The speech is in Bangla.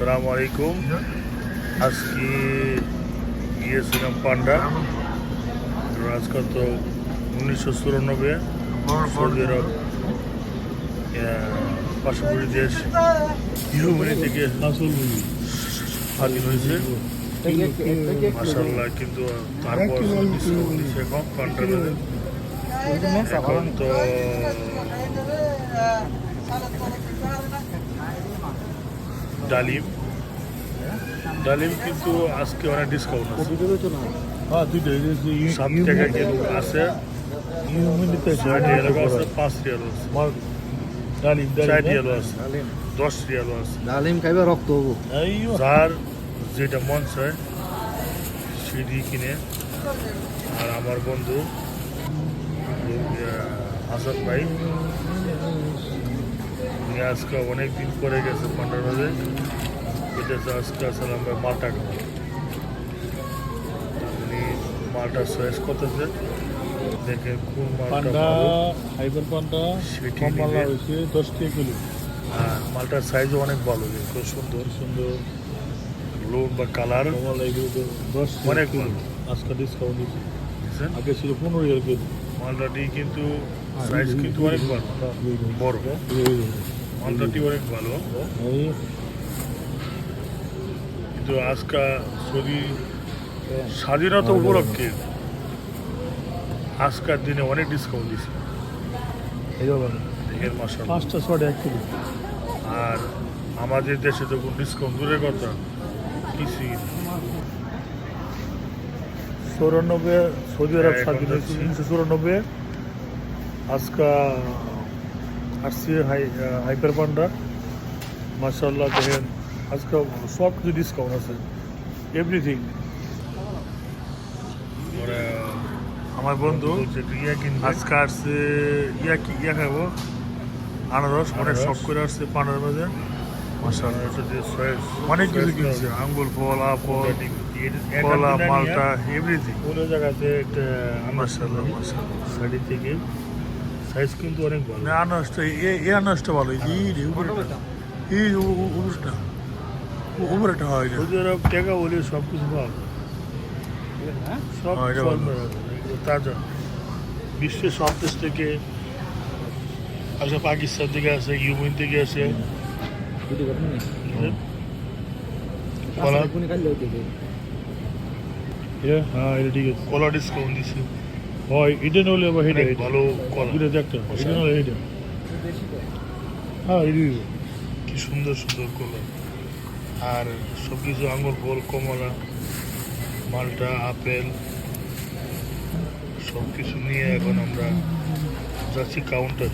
আসসালামু আলাইকুম। আজকে গিয়েছিলাম পান্ডা। আজকাল তো উনিশশো চুরানব্বই সৌদি আরব পার্শ্ববর্তী দেশ ইউরোপনি থেকে স্বাধীন হয়েছে। মাসাল্লাহ কিন্তু তারপর এখন তো ডালিম। ডালিম কিন্তু আজকে অনেক ডিসকাউন্ট আছে। হ্যাঁ দুইটা এই যে ইউ- সাত টাকা কিলো আছে। ইউমিনিতে ছয় রিয়াল আছে পাঁচ রিয়াল আছে। ডালিম চার ডালিম রিয়াল আছে দশ রিয়াল আছে। ডালিম খাইবে রক্ত হব। যার যেটা মন চায় সেটি কিনে। আর আমার বন্ধু হাসান ভাই আজকে অনেক দিন পরে গেছে পান্ডার বাজে এটা আজকে আসলে আমরা মালটা খাব। উনি মালটা চয়েস করতেছে। দেখে কোন মালটা হাইবার পান্ডা সেটি নিলে- হয়েছে দশ টাকা কিলো। আর মালটার সাইজও অনেক ভালো খুব সুন্দর। সুন্দর। লোন বা কালার দশ অনেক ভালো। আজকে ডিসকাউন্ট দিচ্ছে আগে ছিল পনেরো টাকা কিলো। মালটাটি কিন্তু হ্যাঁ, সাইজ কিন্তু অনেক ভালো। এই বড় মালটাটি অনেক ভালো। কিন্তু আজকা যদি স্বাধীনতা উপলক্ষে আজকার দিনে অনেক ডিসকাউন্ট মাসাল পাঁচটা ছটা এক আর আমাদের দেশে তো কোনো ডিসকাউন্ট দূরের কথা কিছুই চৌরানব্বই সৌদি আরব হ্যাঁ, স্বাধীন হয়েছে। উনিশশো চৌরানব্বই। আজকা আসছে হাই হাইপার পান্ডা মার্শাল্লাহ দেখেন আজকে সব কিছু ডিসকাউন্ট আছে। এভরিথিং আমার বন্ধু আজকে আসছে ইয়া কি ইয়া খাব? আনারস অনেক। শখ করে আসছে পান্ডার মাঝে অনেক কিছু কিনছে। আঙ্গুর ফল আপল কলা মালটা এভরিথিং পুরো জায়গাতে একটা মার্শাল্লাহ মার্শাল্লাহ শাড়ি থেকে সাইজ কিন্তু অনেক ভালো। না আনারসটা এ এ আনারসটা ভালো। এই রে, উপরেরটা এই যে উ- উ- উপরেরটা উ- উপরেরটা হয় সৌদি আরব টাকা বলে সব কিছু পাওয়া সব হ্যাঁ, সব ভালো। তাজা। বিশ্বের সব দেশ থেকে আসে পাকিস্তান থেকে আসে ইউমিন থেকে আসে। নেই। কলা হ্যাঁ এটা ঠিক আছে। কলা ডিসকাউন্ট দিছে। হয় ইডেন হলে বা হেডে ভালো কলা দেখতে ইডেন নলে হেডে। হ্যাঁ এটা কি সুন্দর সুন্দর কলা আর সব কিছু আঙুর গোল কমলা মালটা আপেল সব কিছু নিয়ে এখন আমরা যাচ্ছি কাউন্টার